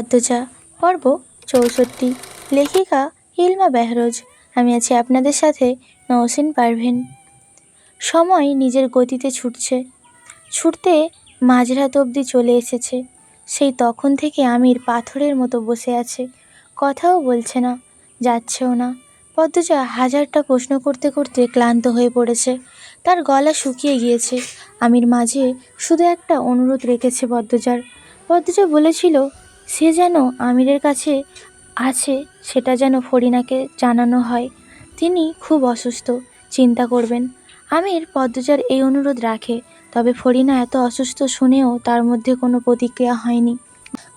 পদ্মজা পর্ব চৌষট্টি। লেখিকা ইলমা বেহরোজ। আমি আছি আপনাদের সাথে নওসিন পারভিন। সময় নিজের গতিতে ছুটছে। ছুটতে মাঝরাত অবধি চলে এসেছে। সেই তখন থেকে আমির পাথরের মতো বসে আছে। কথাও বলছে না, যাচ্ছেও না। পদ্মজা হাজারটা প্রশ্ন করতে করতে ক্লান্ত হয়ে পড়েছে। তার গলা শুকিয়ে গিয়েছে। আমির মাঝে শুধু একটা অনুরোধ রেখেছে পদ্মজার পদ্মজা বলেছিল সে যেন আমিরের কাছে আছে, সেটা যেন ফরিনাকে জানানো হয়। তিনি খুব অসুস্থ, চিন্তা করবেন। আমির পদ্মজার এই অনুরোধ রাখে, তবে ফরিনা এত অসুস্থ শুনেও তার মধ্যে কোনো প্রতিক্রিয়া হয়নি।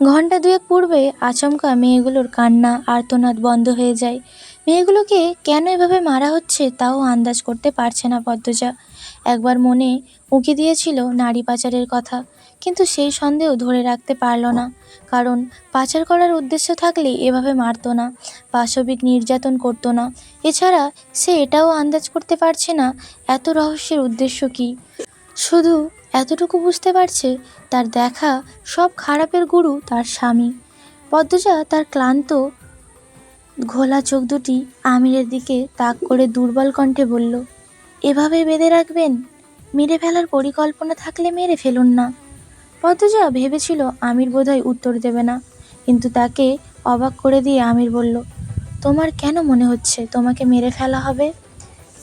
ঘণ্টা দুয়েক পূর্বে আচমকা মেয়েগুলোর কান্না, আর্তনাদ বন্ধ হয়ে যায়। মেয়েগুলোকে কেন এভাবে মারা হচ্ছে তাও আন্দাজ করতে পারছে না পদ্মজা। একবার মনে উঁকি দিয়েছিল নারী পাচারের কথা, কিন্তু সেই সন্দেহ ধরে রাখতে পারল না, কারণ পাচার করার উদ্দেশ্য থাকলে এভাবে মারতো না, পাশবিক নির্যাতন করতো না। এছাড়া সে এটাও আন্দাজ করতে পারছে না, এত রহস্যের উদ্দেশ্য কী? শুধু এতটুকু বুঝতে পারছে তার দেখা সব খারাপের গুরু তার স্বামী। পদ্মজা তার ক্লান্ত, ঘোলা চোখ দুটি আমিরের দিকে তাক করে দুর্বল কণ্ঠে বলল এভাবে বেঁধে রাখবেন? মেরে ফেলার পরিকল্পনা থাকলে মেরে ফেলুন না। পদ্মজা ভেবেছিল আমির বোধহয় উত্তর দেবে না, কিন্তু তাকে অবাক করে দিয়ে আমির বলল, তোমার কেন মনে হচ্ছে তোমাকে মেরে ফেলা হবে?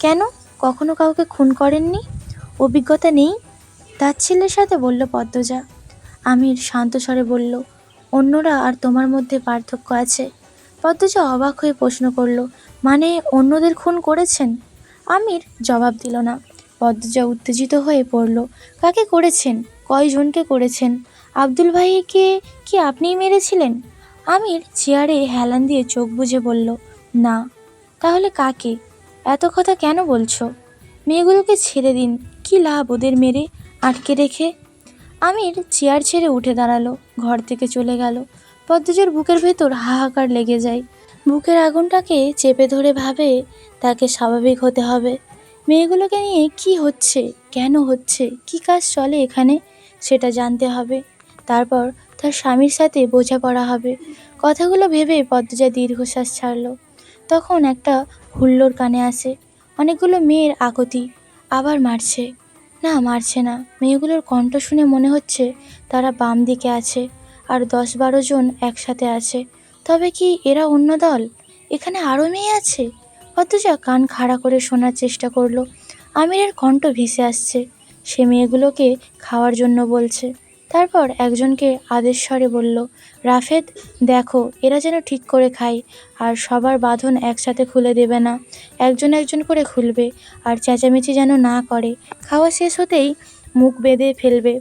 কেন? কখনো কাউকে খুন করেননি? অভিজ্ঞতা নেই? তাচ্ছিল্যের সাথে বলল পদ্মজা, আমির শান্ত স্বরে বলল, অন্যরা আর তোমার মধ্যে পার্থক্য আছে? পদ্মজা অবাক হয়ে প্রশ্ন করল মানে অন্যদের খুন করেছেন? আমির জবাব দিল না। পদ্মজা উত্তেজিত হয়ে পড়ল। কাকে করেছেন? কয়জনকে করেছেন? আব্দুল ভাইকে কি আপনিই মেরেছিলেন? আমির চেয়ারে হেলান দিয়ে চোখ বুজে বলল, না। তাহলে কাকে? এত কথা কেন বলছো? মেয়েগুলোকে ছেড়ে দিন। কি লাভ ওদের মেরে? আটকে রেখে? আমির চেয়ার ছেড়ে উঠে দাঁড়াল, ঘর থেকে চলে গেল। পদ্মজার বুকের ভেতর হাহাকার লেগে যায়। বুকের আগুনটাকে চেপে ধরে ভাবে, তাকে স্বাভাবিক হতে হবে। মেয়েগুলোকে নিয়ে কি হচ্ছে? কেন হচ্ছে? কি কাজ চলে এখানে? সেটা জানতে হবে। তারপর তার স্বামীর সাথে বোঝাপড়া হবে। কথাগুলো ভেবে পদ্মজা দীর্ঘশ্বাস ছাড়ল। তখন একটা হুল্লোর কানে আসে। অনেকগুলো মেয়ের আকতি। আবার মারছে। না মারছে না। মেয়েগুলোর কণ্ঠ শুনে মনে হচ্ছে তারা বাম দিকে আছে, আর দশ বারো জন একসাথে আছে। তবে কি এরা অন্য দল? এখানে আরও মেয়ে আছে? অথচ কান খাড়া করে শোনার চেষ্টা করল। আমিরের কণ্ঠ ভেসে আসছে। সে মেয়েগুলোকে খাওয়ার জন্য বলছে। তারপর একজনকে আদেশ স্বরে বলল, রাফেদ, দেখো, এরা যেন ঠিক করে খায়, আর সবার বাঁধন একসাথে খুলে দেবে না। একজন একজন করে খুলবে, আর চেঁচামেচি যেন না করে। খাওয়া শেষ হতেই মুখ বেঁধে ফেলবে।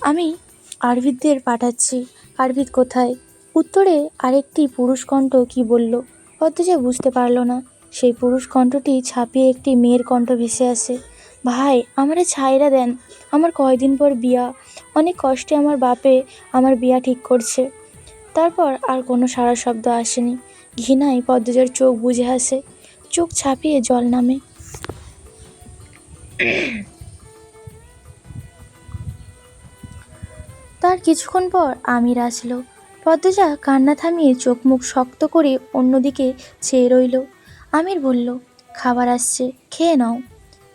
আমি আরবিদদের পাঠাচ্ছি। আরবিদ কোথায়? উত্তরে আরেকটি পুরুষ কণ্ঠ কী বলল? পদ্মজা বুঝতে পারল না। সেই পুরুষ কণ্ঠটি ছাপিয়ে একটি মেয়ের কণ্ঠ ভেসে আসে। ভাই, আমারে ছাইরা দেন। আমার কয়দিন পর বিয়া। অনেক কষ্টে আমার বাপে আমার বিয়া ঠিক করছে। তারপর আর কোনো সারা শব্দ আসেনি। ঘৃণায় পদ্মজার চোখ বুঝে আসে। চোখ ছাপিয়ে জল নামে। তার কিছুক্ষণ পর আমির আসলো। পদ্মজা কান্না থামিয়ে চোখ মুখ শক্ত করে অন্যদিকে চেয়ে রইল। আমির বলল, খাবার আসছে, খেয়ে নাও।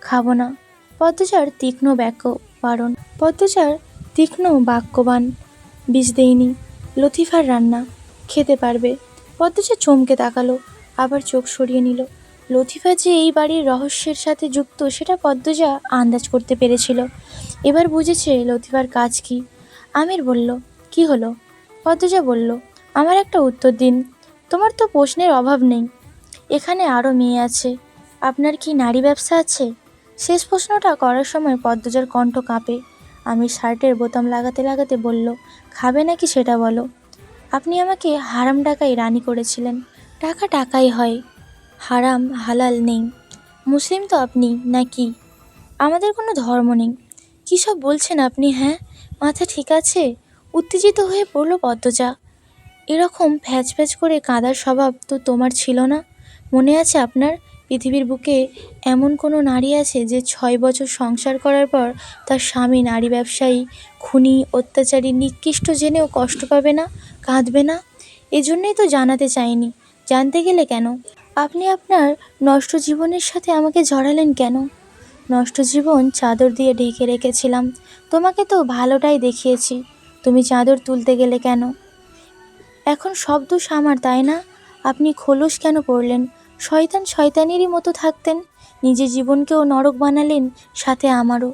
খাব না। পদ্মজার তীক্ষ্ণ বাক্য বারণ পদ্মজার তীক্ষ্ণ বাক্যবান, বিষ দেইনি, লতিফার রান্না, খেতে পারবে। পদ্মজা চমকে তাকালো, আবার চোখ সরিয়ে নিল। লতিফা যে এই বাড়ির রহস্যের সাথে যুক্ত, সেটা পদ্মজা আন্দাজ করতে পেরেছিল। এবার বুঝেছে লতিফার কাজ কি। আমির বলল, কি হলো? পদ্মজা বলল, আমার একটা উত্তর দিন। তোমার তো প্রশ্নের অভাব নেই। এখানে আরও মেয়ে আছে। আপনার কি নারী ব্যবসা আছে? শেষ প্রশ্নটা করার সময় পদ্মজার কণ্ঠ কাঁপে। আমি শার্টের বোতাম লাগাতে লাগাতে বলল, খাবে নাকি সেটা বলো? আপনি আমাকে হারাম টাকায় রানি করেছিলেন। টাকা টাকাই হয়। হারাম, হালাল নেই। মুসলিম তো আপনি নাকি আমাদের কোনো ধর্ম নেই। কী সব বলছেন আপনি হ্যাঁ? মাথা ঠিক আছে? উত্তেজিত হয়ে পড়ল পদ্মজা। এরকম ফ্যাচ ফ্যাচ করে কাঁদার স্বভাব তো তোমার ছিল না। মনে আছে আপনার? পৃথিবীর বুকে এমন কোনো নারী আছে যে ছয় বছর সংসার করার পর তার স্বামী, নারী ব্যবসায়ী, খুনি, অত্যাচারী, নিকৃষ্ট জেনেও কষ্ট পাবে না, কাঁদবে না? এজন্যই তো জানাতে চাইনি। জানতে গেলে কেন? আপনি আপনার নষ্ট জীবনের সাথে আমাকে জড়ালেন কেন? নষ্ট জীবন চাদর দিয়ে ঢেকে রেখেছিলাম। তোমাকে তো ভালোটাই দেখিয়েছি। তুমি চাদর তুলতে গেলে কেন? এখন সব দোষ আমার তাই না? আপনি খোলস কেন পড়লেন শয়তান শয়তানেরই মতো থাকতেন। নিজের জীবনকেও নরক বানালেন, সাথে আমারও।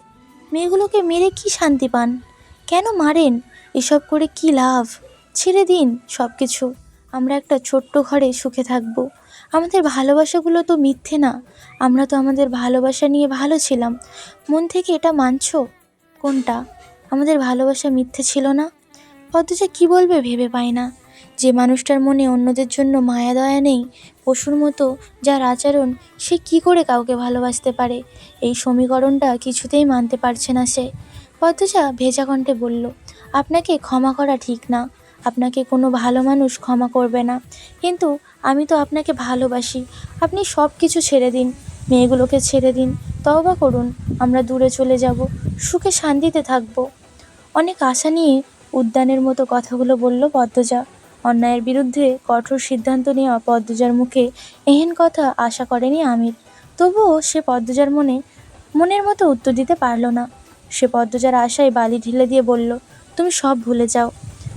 মেয়েগুলোকে মেরে কি শান্তি পান? কেন মারেন? এসব করে কি লাভ? ছেড়ে দিন সব কিছু আমরা একটা ছোট্ট ঘরে সুখে থাকব। আমাদের ভালোবাসাগুলো তো মিথ্যে না। আমরা তো আমাদের ভালোবাসা নিয়ে ভালো ছিলাম। মন থেকে এটা মানছো? কোনটা? আমাদের ভালোবাসা মিথ্যে ছিল না। অথচ কী বলবে ভেবে পায় না। যে মানুষটার মনে অন্যদের জন্য মায়া দয়া নেই, পশুর মতো যার আচরণ সে কি করে কাউকে ভালোবাসতে পারে, এই সমীকরণটা কিছুতেই মানতে পারছে না সে। পদ্মজা ভেজা কণ্ঠে বলল, আপনাকে ক্ষমা করা ঠিক না। আপনাকে কোনো ভালো মানুষ ক্ষমা করবে না। কিন্তু আমি তো আপনাকে ভালোবাসি। আপনি সব কিছু ছেড়ে দিন। মেয়েগুলোকে ছেড়ে দিন। তওবা করুন। আমরা দূরে চলে যাব। সুখে শান্তিতে থাকব। অনেক আশা নিয়ে উদ্যানের মতো কথাগুলো বলল পদ্মজা। অন্যায়ের বিরুদ্ধে কঠোর সিদ্ধান্ত নেওয়া পদ্মজার মুখে এহেন কথা আশা করেনি আমির। তবুও সে পদ্মজার মনে, মনের মতো উত্তর দিতে পারল না। সে পদ্মজার আশায় বালি ঢেলে দিয়ে বলল, তুমি সব ভুলে যাও।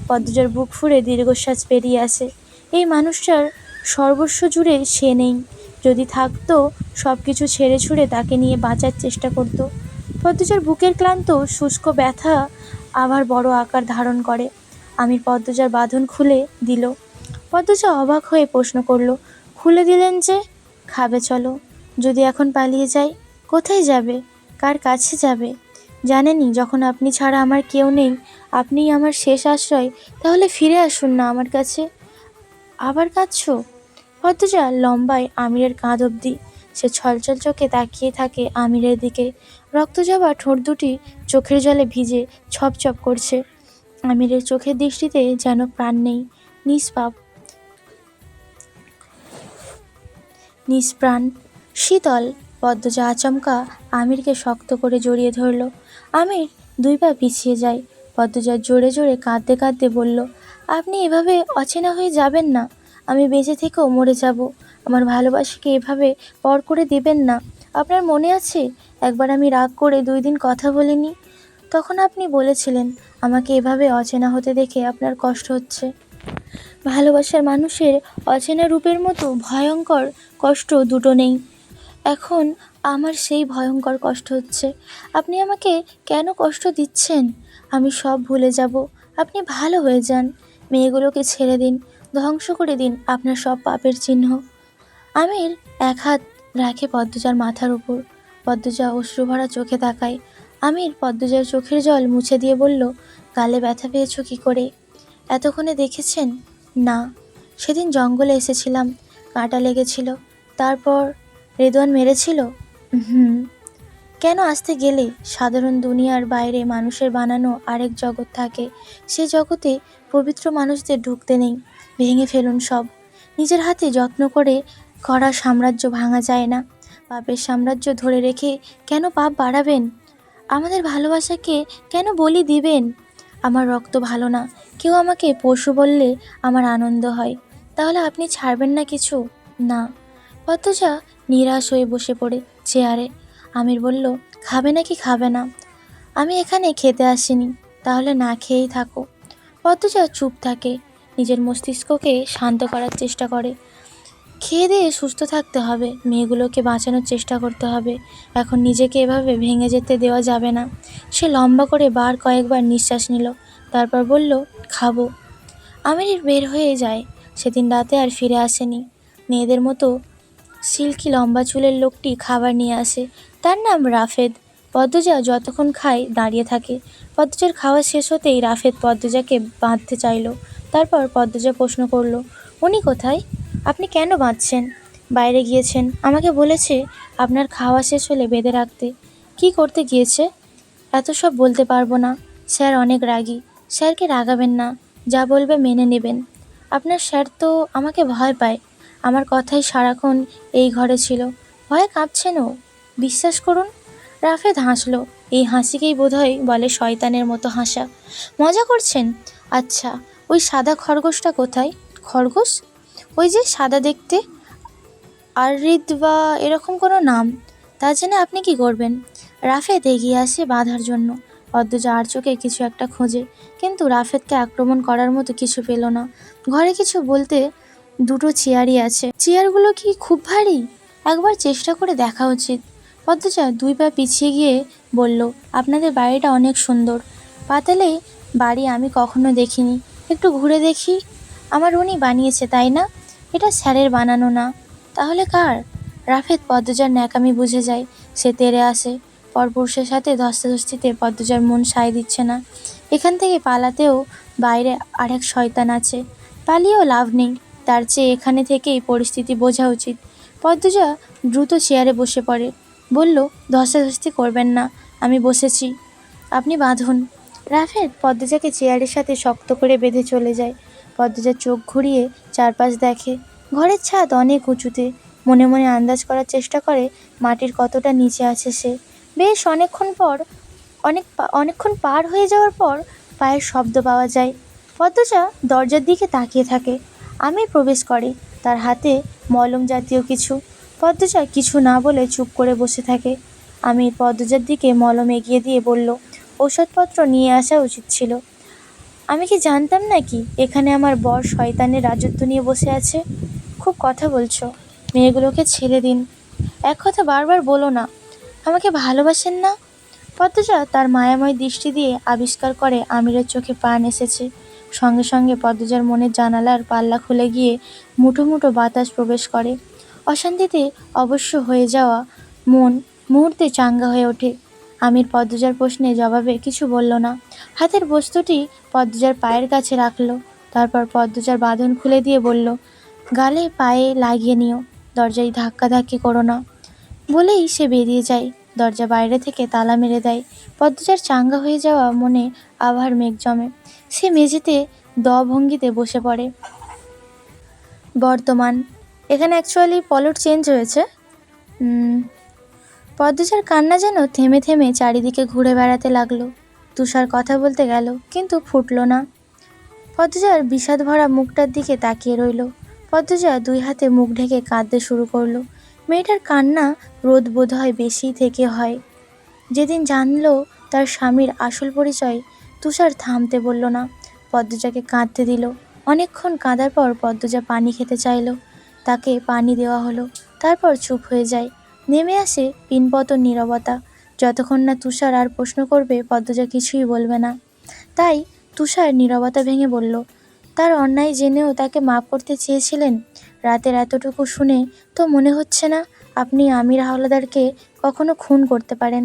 পদ্মজার বুক ফুঁড়ে দীর্ঘশ্বাস পেরিয়ে আসে। এই মানুষটার সর্বস্ব জুড়ে সে নেই। যদি থাকতো সব কিছু ছেড়ে ছুড়ে তাকে নিয়ে বাঁচার চেষ্টা করত। পদ্মজার বুকের ক্লান্ত, শুষ্ক ব্যথা আবার বড় আকার ধারণ করে। আমির পদ্মজার বাঁধন খুলে দিল। পদ্মজা অবাক হয়ে প্রশ্ন করল, খুলে দিলেন যে? খাবে চলো। যদি এখন পালিয়ে যাই, কোথায় যাবে? কার কাছে যাবে? জানেনই, যখন আপনি ছাড়া আমার কেউ নেই, আপনিই আমার শেষ আশ্রয়, তাহলে ফিরে আসুন না আমার কাছে। আবার কাঁদছো? পদ্মজা লম্বায় আমিরের কাঁধ অবধি সে ছলছল চোখে তাকিয়ে থাকে আমিরের দিকে। রক্ত যাওয়া ঠোঁট দুটি চোখের জলে ভিজে ছপছপ করছে। আমিরের চোখের দৃষ্টিতে যেন প্রাণ নেই। নিষ্পাপ। নিষ্প্রাণ। শীতল, পদ্মজা আচমকা আমিরকে শক্ত করে জড়িয়ে ধরল। আমির দুই পা পিছিয়ে যায়। পদ্মজা জোরে জোরে কাঁদতে কাঁদতে বলল, আপনি এভাবে অচেনা হয়ে যাবেন না। আমি বেঁচে থেকেও মরে যাব। আমার ভালোবাসাকে এভাবে পর করে দেবেন না। আপনার মনে আছে? একবার আমি রাগ করে দুই দিন কথা বলিনি। তখন আপনি বলেছিলেন, আমাকে এভাবে অচেনা হতে দেখে আপনার কষ্ট হচ্ছে। ভালোবাসার মানুষের অচেনা রূপের মতো ভয়ঙ্কর কষ্ট দুটো নেই। এখন আমার সেই ভয়ঙ্কর কষ্ট হচ্ছে। আপনি আমাকে কেন কষ্ট দিচ্ছেন? আমি সব ভুলে যাব। আপনি ভালো হয়ে যান। মেয়েগুলোকে ছেড়ে দিন, ধ্বংস করে দিন আপনার সব পাপের চিহ্ন। আমির এক হাত রাখে পদ্মজার মাথার উপর। পদ্মজা অশ্রুভরা চোখে তাকায়। আমির পদ্মজার চোখের জল মুছে দিয়ে বলল, গালে ব্যথা পেয়েছ কী করে? এতক্ষণে দেখেছেন? না, সেদিন জঙ্গলে এসেছিলাম। কাঁটা লেগেছিল। তারপর রেদওয়ান মেরেছিল? হুম। কেন আসতে গেলে? সাধারণ দুনিয়ার বাইরে মানুষের বানানো আরেক জগৎ থাকে। সে জগতে পবিত্র মানুষদের ঢুকতে নেই। ভেঙে ফেলুন সব। নিজের হাতে যত্ন করে করা সাম্রাজ্য ভাঙা যায় না। পাপের সাম্রাজ্য ধরে রেখে কেন পাপ বাড়াবেন? আমাদের ভালোবাসাকে কেন বলি দিবেন? আমার রক্ত ভালো না। কেউ আমাকে পশু বললে আমার আনন্দ হয়। তাহলে আপনি ছাড়বেন না কিছু? না। পদ্মজা নিরাশ হয়ে বসে পড়ে চেয়ারে। আমির বলল, খাবে নাকি খাবে না? আমি এখানে খেতে আসিনি। তাহলে না খেয়েই থাকো। পদ্মজা চুপ থাকে। নিজের মস্তিষ্ককে শান্ত করার চেষ্টা করে। খেয়ে দিয়ে সুস্থ থাকতে হবে। মেয়েগুলোকে বাঁচানোর চেষ্টা করতে হবে। এখন নিজেকে এভাবে ভেঙে যেতে দেওয়া যাবে না। সে লম্বা করে বার কয়েকবার নিঃশ্বাস নিল, তারপর বলল, খাব। আমির বের হয়ে যায়। সেদিন রাতে আর ফিরে আসেনি। মেয়েদের মতো সিল্কি লম্বা চুলের লোকটি খাবার নিয়ে আসে। তার নাম রাফেদ। পদ্মজা যতক্ষণ খায় দাঁড়িয়ে থাকে। পদ্মজার খাওয়া শেষ হতেই রাফেদ পদ্মজাকে বাঁধতে চাইলো। তারপর পদ্মজা প্রশ্ন করল, উনি কোথায়? আপনি কেন বাঁধছেন বাইরে গিয়েছেন। আমাকে বলেছে আপনার খাওয়া শেষ হলে বেঁধে রাখতে। কি করতে গিয়েছে? এত সব বলতে পারব না। স্যার অনেক রাগী। স্যারকে রাগাবেন না। যা বলবে মেনে নেবেন। আপনার স্যার তো আমাকে ভয় পায়। আমার কথাই সারাক্ষণ এই ঘরে ছিল। ভয়ে কাঁপছেন ও। বিশ্বাস করুন রাফেদ হাসলো। এই হাসিকেই বোধহয় বলে শয়তানের মতো হাসা। মজা করছেন? আচ্ছা ওই সাদা খরগোশটা কোথায়? খরগোশ? ওই যে সাদা দেখতে। আরিদ বা এরকম কোনো নাম, তা জেনে আপনি কি করবেন? রাফেদ এগিয়ে আসে বাঁধার জন্য। পদ্মজা আর চোখে কিছু একটা খোঁজে, কিন্তু রাফেদকে আক্রমণ করার মতো কিছু পেল না। ঘরে কিছু বলতে দুটো চেয়ারই আছে। চেয়ারগুলো কি খুব ভারী? একবার চেষ্টা করে দেখা উচিত। পদ্মজা দুই পা পিছিয়ে গিয়ে বলল, আপনাদের বাড়িটা অনেক সুন্দর। পাতালে বাড়ি আমি কখনো দেখিনি। একটু ঘুরে দেখি। আমার উনি বানিয়েছে, তাই না? এটা স্যারের বানানো না। তাহলে কার? রাফেদ পদ্মজার ন্যাকামি বুঝে যায়, সে তেরে আসে। পরপুরুষের সাথে ধস্তাধস্তিতে পদ্মজার মন সায় দিচ্ছে না। এখান থেকে পালাতেও বাইরে আরেক শয়তান আছে। পালিয়েও লাভ নেই, তার চেয়ে এখানে থেকেই পরিস্থিতি বোঝা উচিত। পদ্মজা দ্রুত চেয়ারে বসে পড়ে, বলল, ধস্তাধস্তি করবেন না, আমি বসেছি। আপনি বাঁধুন। রাফেদ পদ্মজাকে চেয়ারের সাথে শক্ত করে বেঁধে চলে যায়। পদ্মজা চোখ ঘুরিয়ে চারপাশ দেখে। ঘরের ছাদ অনেক উঁচুতে। মনে মনে আন্দাজ করার চেষ্টা করে মাটির কতটা নিচে আছে সে। বেশ অনেকক্ষণ পর, অনেক অনেকক্ষণ পার হয়ে যাওয়ার পর পায়ের শব্দ পাওয়া যায়। পদ্মজা দরজার দিকে তাকিয়ে থাকে। আমি প্রবেশ করে তার হাতে মলম জাতীয় কিছু। পদ্মজা কিছু না বলে চুপ করে বসে থাকে। আমি পদ্মজার দিকে মলম এগিয়ে দিয়ে বলল, ঔষধপত্র নিয়ে আসা উচিত ছিল। আমি কি জানতাম নাকি এখানে আমার বর শয়তানের রাজত্ব নিয়ে বসে আছে? খুব কথা বলছো। মেয়েগুলোকে ছেড়ে দিন। এক কথা বারবার বলো না। আমাকে ভালোবাসেন না? পদ্মজা তার মায়াময় দৃষ্টি দিয়ে আবিষ্কার করে আমিরের চোখে প্রাণ এসেছে। সঙ্গে সঙ্গে পদ্মজার মনের জানালার পাল্লা খুলে গিয়ে মুঠো মুঠো বাতাস প্রবেশ করে। অশান্তিতে অবশ্য হয়ে যাওয়া মন মুহূর্তে চাঙ্গা হয়ে ওঠে। আমির পদ্মজার প্রশ্নে জবাবে কিছু বলল না। হাতের বস্তুটি পদ্মজার পায়ের কাছে রাখল। তারপর পদ্মজার বাঁধন খুলে দিয়ে বলল, গালে পায়ে লাগিয়ে নিও, দরজায় ধাক্কাধাক্কি করো না। বলেই সে বেরিয়ে যায়। দরজা বাইরে থেকে তালা মেরে দেয়। পদ্মজার চাঙ্গা হয়ে যাওয়া মনে আবার মেঘ জমে। সে মেঝেতে দ ভঙ্গিতে বসে পড়ে। বর্তমান, এখানে অ্যাকচুয়ালি পলট চেঞ্জ হয়েছে। পদ্মজার কান্না যেন থেমে থেমে চারিদিকে ঘুরে বেড়াতে লাগল। তুষার কথা বলতে গেল, কিন্তু ফুটলো না। পদ্মজার বিষাদ ভরা মুখটার দিকে তাকিয়ে রইল। পদ্মজা দুই হাতে মুখ ঢেকে কাঁদতে শুরু করল। মেয়েটার কান্না রোদ বোধ হয় বেশি থেকে হয়। যেদিন জানলো তার স্বামীর আসল পরিচয়, তুষার থামতে বলল না। পদ্মজাকে কাঁদতে দিল। অনেকক্ষণ কাঁদার পর পদ্মজা পানি খেতে চাইলো। তাকে পানি দেওয়া হলো। তারপর চুপ হয়ে যায়। নেমে আসে পিনপতন নীরবতা। যতক্ষণ না তুষার আর প্রশ্ন করবে, পদ্মজা কিছুই বলবে না। তাই তুষার নীরবতা ভেঙে বলল, তার অন্যায় জেনেও তাকে মাফ করতে চেয়েছিলেন? রাতের এতটুকু শুনে তো মনে হচ্ছে না আপনি আমির হাওলাদারকে কখনো খুন করতে পারেন।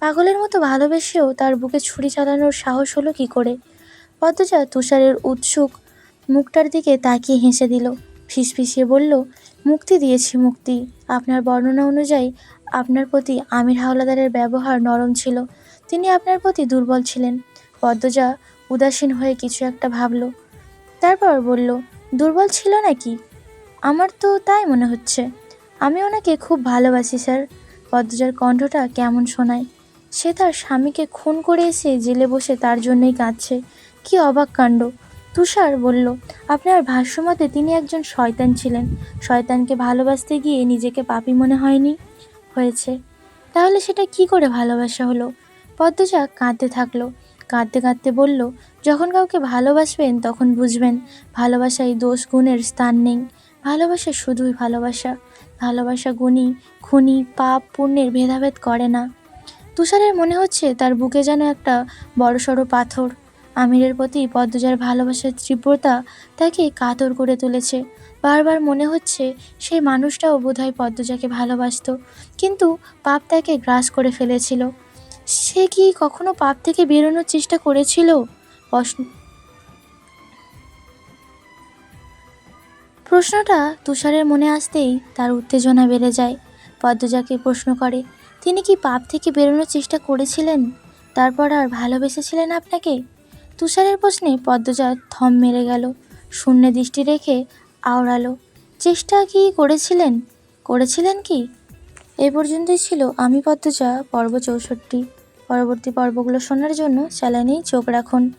পাগলের মতো ভালোবেসেও তার বুকে ছুরি চালানোর সাহস হলো কি করে? পদ্মজা তুষারের উৎসুক মুখটার দিকে তাকিয়ে হেসে দিল, ফিসফিসিয়ে বলল, মুক্তি দিয়েছি, মুক্তি। আপনার বর্ণনা অনুযায়ী, আপনার প্রতি আমির হাওলাদারের ব্যবহার নরম ছিল। তিনি আপনার প্রতি দুর্বল ছিলেন। পদ্মজা উদাসীন হয়ে কিছু একটা ভাবল। তারপর বলল, দুর্বল ছিল নাকি? আমার তো তাই মনে হচ্ছে। আমি ওনাকে খুব ভালোবাসি, স্যার। পদ্মজার কণ্ঠটা কেমন শোনায়। সে তার স্বামীকে খুন করে এসে জেলে বসে তার জন্যই কাঁদছে। কি অবাক কাণ্ড। তুষার বলল, আপনার ভাষ্যমতে তিনি একজন শয়তান ছিলেন। শয়তানকে ভালোবাসতে গিয়ে নিজেকে পাপী মনে হয়নি? হয়েছে। তাহলে সেটা কি করে ভালোবাসা হলো? পদ্মজা কাঁদতে থাকল। কাঁদতে কাঁদতে বলল, যখন কাউকে ভালোবাসবেন তখন বুঝবেন, ভালোবাসায় দোষ গুণের স্থান নেই। ভালোবাসা শুধুই ভালোবাসা। ভালোবাসা গুণী, খুনি, পাপ, পুণ্যের ভেদাভেদ করে না। তুষারের মনে হচ্ছে তার বুকে যেন একটা বড়সড় পাথর। আমিরের প্রতি পদ্মজার ভালোবাসার তীব্রতা তাকে কাতর করে তুলেছে। বারবার মনে হচ্ছে সেই মানুষটাও বোধহয় পদ্মজাকে ভালোবাসতো, কিন্তু পাপ তাকে গ্রাস করে ফেলেছিল। সে কি কখনো পাপ থেকে বেরোনোর চেষ্টা করেছিল? প্রশ্ন- প্রশ্নটা তুষারের মনে আসতেই তার উত্তেজনা বেড়ে যায়। পদ্মজাকে প্রশ্ন করে, তিনি কি পাপ থেকে বেরোনোর চেষ্টা করেছিলেন? তারপর আর ভালোবেসেছিলেন আপনাকে? তুষারের প্রশ্নে পদ্মজা থম মেরে গেল। শূন্য দৃষ্টি রেখে আওড়ালো। চেষ্টা কি করেছিলেন? করেছিলেন কি? এ পর্যন্তই ছিল আমি পদ্মজা, পর্ব চৌষট্টি। পরবর্তী পর্বগুলো শোনার জন্য চ্যানেলেই চোখ রাখুন।